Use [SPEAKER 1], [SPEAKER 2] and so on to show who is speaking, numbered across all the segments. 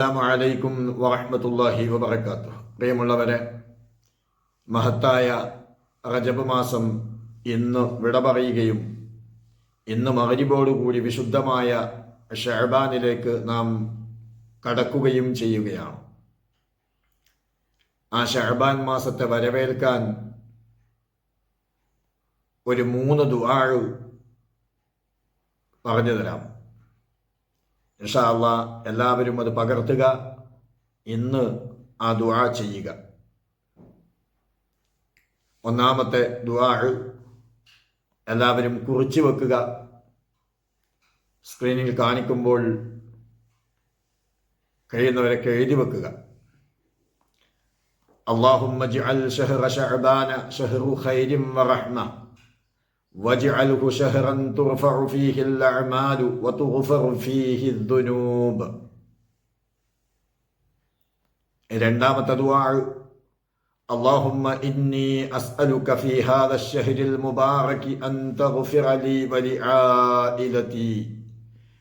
[SPEAKER 1] അലൈക്കും വറഹമത്തല്ലാഹി വബർക്കാത്തു പ്രിയമുള്ളവരെ മഹത്തായ റജബ് മാസം ഇന്ന് വിട പറയുകയും ഇന്ന് മകരിബോടുകൂടി വിശുദ്ധമായ ഷഹബാനിലേക്ക് നാം കടക്കുകയും ചെയ്യുകയാണ്. ആ ഷഹബാൻ മാസത്തെ വരവേൽക്കാൻ ഒരു മൂന്ന് ദുആഴ് പറഞ്ഞു തരാം. ഇഷാള്ള എല്ലാവരും അത് പകർത്തുക. ഇന്ന് ആ ദുആ ചെയ്യുക. ഒന്നാമത്തെ ദുആ എല്ലാവരും കുറിച്ചു വെക്കുക. സ്ക്രീനിൽ കാണിക്കുമ്പോൾ കഴിയുന്നവരൊക്കെ എഴുതി വെക്കുക. അള്ളാഹുമ്മ ജഅൽ ഷഹ്റ ഷഅബാന ഷഹ്റു ഖൈരിൻ വറഹ്മ واجعله شهرا ترفع فيه الأعمال وتغفر فيه الذنوب രണ്ടാമത്തെ ദുആ اللهم إني أسألك في هذا الشهر المبارك أن تغفر لي ولعائلتي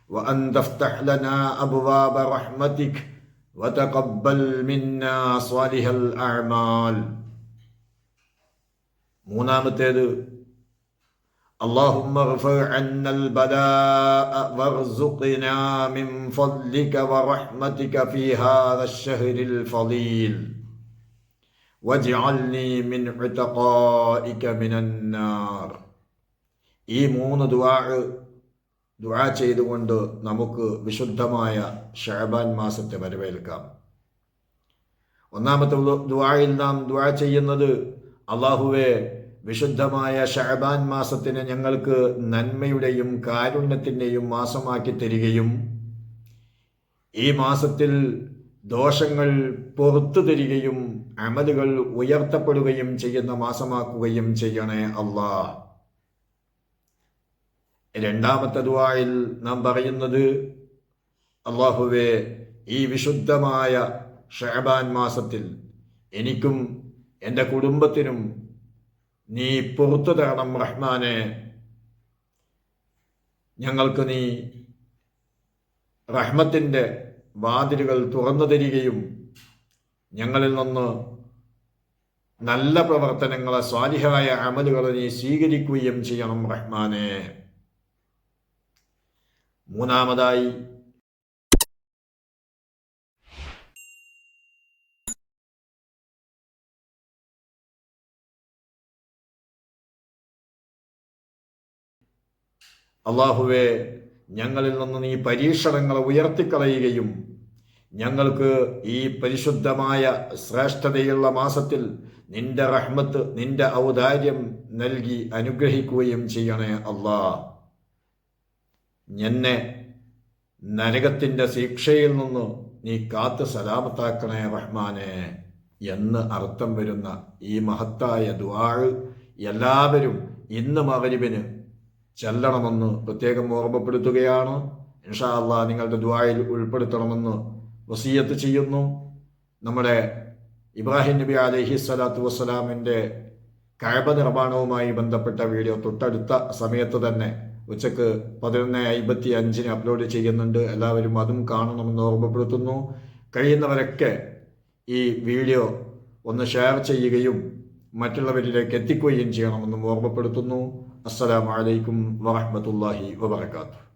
[SPEAKER 1] وأن تفتح لنا أبواب رحمتك وتقبل منا صالح الأعمال മൂന്നാമത്തേത് اللهم ارفع عنا البلاء وارزقنا من فضلك ورحمتك في هذا الشهر الفضيل واجعلني من عتقائك من النار ഈ മൂന്ന് ദുആ ദുആ ചെയ്തുകൊണ്ട് നമുക്ക് വിശുദ്ധമായ ഷഹബാൻ മാസത്തെ വരവേൽക്കാം ഒന്നാമത്തെ ദുആയിൽ നാം ദുആ ചെയ്യുന്നത് അള്ളാഹുവെ വിശുദ്ധമായ ഷഹബാൻ മാസത്തിന് ഞങ്ങൾക്ക് നന്മയുടെയും കാരുണ്യത്തിന്റെയും മാസമാക്കി തരികയും ഈ മാസത്തിൽ ദോഷങ്ങൾ പുറത്തു തരികയും അമലുകൾ ഉയർത്തപ്പെടുകയും ചെയ്യുന്ന മാസമാക്കുകയും ചെയ്യണേ അള്ളാ രണ്ടാമത്തെ ദുവായിൽ നാം പറയുന്നത് അള്ളാഹുവെ ഈ വിശുദ്ധമായ ഷഹബാൻ മാസത്തിൽ എനിക്കും എന്റെ കുടുംബത്തിനും നീ പുറത്തു തരണം റഹ്മാനെ. ഞങ്ങൾക്ക് നീ റഹ്മത്തിന്റെ വാതിലുകൾ തുറന്നു തരികയും ഞങ്ങളിൽ നിന്ന് നല്ല പ്രവർത്തനങ്ങളെ സ്വാലിഹായ അമലുകളെ നീ സ്വീകരിക്കുകയും ചെയ്യണം റഹ്മാനെ. മൂന്നാമതായി അള്ളാഹുവെ ഞങ്ങളിൽ നിന്ന് നീ പരീക്ഷണങ്ങളെ ഉയർത്തിക്കളയുകയും ഞങ്ങൾക്ക് ഈ പരിശുദ്ധമായ ശ്രേഷ്ഠതയുള്ള മാസത്തിൽ നിന്റെ റഹ്മത്ത് നിന്റെ ഔദാര്യം നൽകി അനുഗ്രഹിക്കുകയും ചെയ്യണേ അള്ളാ. എന്നെ നരകത്തിന്റെ ശിക്ഷയിൽ നിന്ന് നീ കാത്ത് സലാമത്താക്കണേ റഹ്മാനെ എന്ന് അർത്ഥം വരുന്ന ഈ മഹത്തായ ദ്വാഴ് എല്ലാവരും ഇന്ന് മകരിവിന് ചെല്ലണമെന്ന് പ്രത്യേകം ഓർമ്മപ്പെടുത്തുകയാണ്. ഇൻഷാ അള്ളാഹ് നിങ്ങളുടെ ദ്വായിൽ ഉൾപ്പെടുത്തണമെന്ന് വസീയത്ത് ചെയ്യുന്നു. നമ്മുടെ ഇബ്രാഹിം നബി അലഹി സ്വലാത്തു വസ്സലാമിന്റെ കഴബ നിർമ്മാണവുമായി ബന്ധപ്പെട്ട വീഡിയോ തൊട്ടടുത്ത സമയത്ത് തന്നെ ഉച്ചയ്ക്ക് പതിനൊന്ന് അമ്പത്തി അഞ്ചിന് അപ്ലോഡ് ചെയ്യുന്നുണ്ട്. എല്ലാവരും അതും കാണണമെന്ന് ഓർമ്മപ്പെടുത്തുന്നു. കഴിയുന്നവരൊക്കെ ഈ വീഡിയോ ഒന്ന് ഷെയർ ചെയ്യുകയും മറ്റുള്ളവരിലേക്ക് എത്തിക്കുകയും ചെയ്യണമെന്നും ഓർമ്മപ്പെടുത്തുന്നു. അസ്സലാമലൈക്കും വറഹമത്തല്ലാഹി വബർക്കാത്തു